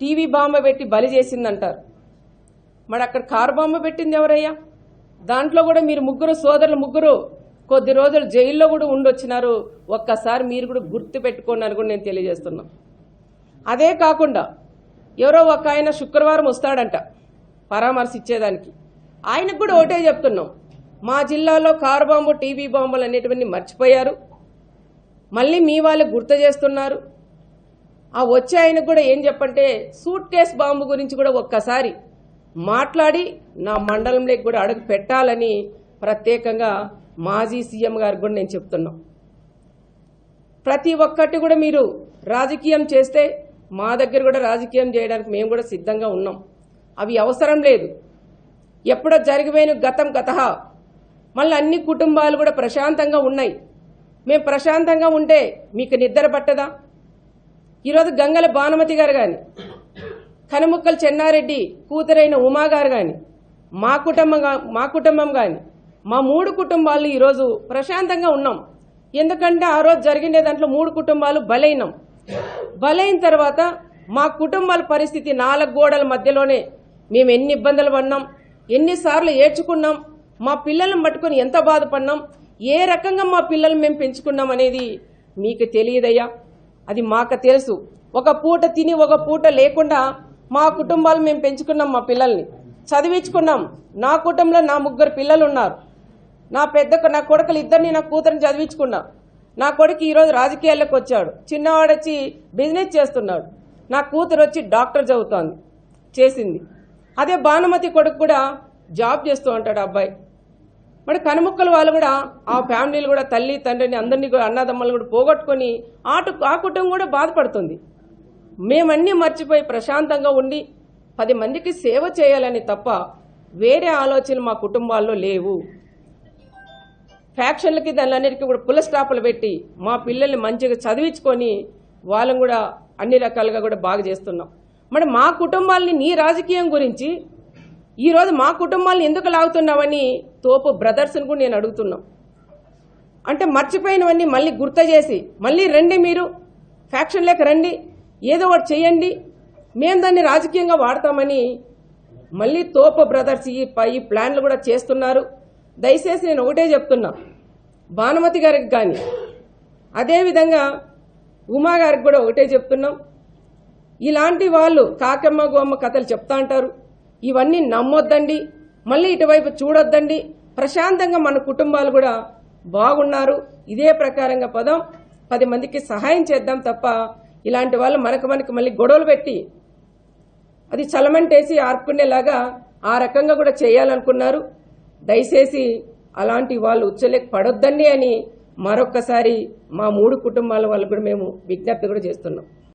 TV బాంబ పెట్టి బలి చేసిందంటారు. మరి అక్కడ కారు బాంబ పెట్టింది ఎవరయ్యా? దాంట్లో కూడా మీరు ముగ్గురు సోదరులు ముగ్గురు కొద్ది రోజులు జైల్లో కూడా ఉండొచ్చినారు. ఒక్కసారి మీరు కూడా గుర్తు పెట్టుకోండి అని కూడా నేను తెలియజేస్తున్నా. అదే కాకుండా ఎవరో ఒక ఆయన శుక్రవారం వస్తాడంట పరామర్శ ఇచ్చేదానికి ఆయనకు కూడా ఒకటే చెప్తున్నాం. మా జిల్లాలో కారు బాంబు టీవీ బాంబులు అనేటివన్నీ మర్చిపోయారు. మళ్ళీ మీ వాళ్ళు గుర్తు చేస్తున్నారు. ఆ వచ్చే ఆయనకు కూడా ఏం చెప్పంటే సూట్ కేస్ బాంబు గురించి కూడా ఒక్కసారి మాట్లాడి నా మండలంలోకి కూడా అడుగు పెట్టాలని ప్రత్యేకంగా మాజీ సీఎం గారికి కూడా నేను చెప్తున్నా. ప్రతి ఒక్కటి కూడా మీరు రాజకీయం చేస్తే మా దగ్గర కూడా రాజకీయం చేయడానికి మేము కూడా సిద్ధంగా ఉన్నాం. అవి అవసరం లేదు. ఎప్పుడో జరిగిపోయిన గతం గత మళ్ళీ అన్ని కుటుంబాలు కూడా ప్రశాంతంగా ఉన్నాయి. మేము ప్రశాంతంగా ఉంటే మీకు నిద్ర పట్టదా? ఈరోజు గంగల భానుమతి గారు కానీ కనుముక్కల చెన్నారెడ్డి కూతురైన ఉమా గారు కానీ మా కుటుంబం మా కుటుంబం కానీ మా మూడు కుటుంబాలు ఈరోజు ప్రశాంతంగా ఉన్నాం. ఎందుకంటే ఆ రోజు జరిగిన దాంట్లో మూడు కుటుంబాలు బలైనాం. బలైన తర్వాత మా కుటుంబాల పరిస్థితి నాలుగు గోడల మధ్యలోనే మేము ఎన్ని ఇబ్బందులు పడినాం ఎన్నిసార్లు ఏడ్చుకున్నాం మా పిల్లలను పట్టుకొని ఎంత బాధపడినాం ఏ రకంగా మా పిల్లలు మేము పెంచుకున్నాం అనేది మీకు తెలియదయ్యా. అది మాకు తెలుసు. ఒక పూట తిని ఒక పూట లేకుండా మా కుటుంబాలు మేము పెంచుకున్నాం మా పిల్లల్ని. చదివించుకున్నాం. నా కుటుంబంలో నా ముగ్గురు పిల్లలు ఉన్నారు నా పెద్ద నా కొడుకులు ఇద్దరిని నా కూతురిని చదివించుకున్నా. నా కొడుకు ఈరోజు రాజకీయాల్లోకి వచ్చాడు. చిన్నవాడు వచ్చి బిజినెస్ చేస్తున్నాడు. నా కూతురు వచ్చి డాక్టర్ చదువుతోంది చేసింది. అదే భానుమతి కొడుకు కూడా జాబ్ చేస్తూ ఉంటాడు అబ్బాయి. మరి కనుముక్కల వాళ్ళు కూడా ఆ ఫ్యామిలీలు కూడా తల్లి తండ్రిని అందరినీ కూడా అన్నదమ్మలు కూడా పోగొట్టుకొని ఆటు ఆ కుటుంబం కూడా బాధపడుతుంది. మేమన్నీ మర్చిపోయి ప్రశాంతంగా ఉండి పది మందికి సేవ చేయాలని తప్ప వేరే ఆలోచనలు మా కుటుంబాల్లో లేవు. ఫ్యాక్షన్లకి దానిలన్నిటికీ కూడా పుల స్టాపులు పెట్టి మా పిల్లల్ని మంచిగా చదివించుకొని వాళ్ళని కూడా అన్ని రకాలుగా కూడా బాగా చేస్తున్నాం. మరి మా కుటుంబాలని నీ రాజకీయం గురించి ఈరోజు మా కుటుంబాలను ఎందుకు లాగుతున్నావని తోపు బ్రదర్స్ని కూడా నేను అడుగుతున్నాం. అంటే మర్చిపోయినవన్నీ మళ్ళీ గుర్తు చేసి మళ్ళీ రండి మీరు ఫ్యాక్షన్ లేక రండి ఏదో ఒకటి చేయండి మేము దాన్ని రాజకీయంగా వాడతామని మళ్ళీ తోపు బ్రదర్స్ ఈ పై ప్లాన్లు కూడా చేస్తున్నారు. దయచేసి నేను ఒకటే చెప్తున్నా. భానుమతి గారికి కానీ అదేవిధంగా ఉమా గారికి కూడా ఒకటే చెప్తున్నాం. ఇలాంటి వాళ్ళు కాకమ్మ గోమ్మ కథలు చెప్తా అంటారు. ఇవన్నీ నమ్మొద్దండి. మళ్ళీ ఇటువైపు చూడొద్దండి. ప్రశాంతంగా మన కుటుంబాలు కూడా బాగున్నారు. ఇదే ప్రకారంగా పదం పది మందికి సహాయం చేద్దాం తప్ప ఇలాంటి వాళ్ళు మనకు మనకి మళ్ళీ గొడవలు పెట్టి అది చలమంటేసి ఆర్పుకునేలాగా ఆ రకంగా కూడా చేయాలనుకున్నారు. దయచేసి అలాంటి వాళ్ళు ఉచ్చలేక పడొద్దండి అని మరొక్కసారి మా మూడు కుటుంబాల వాళ్ళు కూడా మేము విజ్ఞప్తి కూడా చేస్తున్నాం.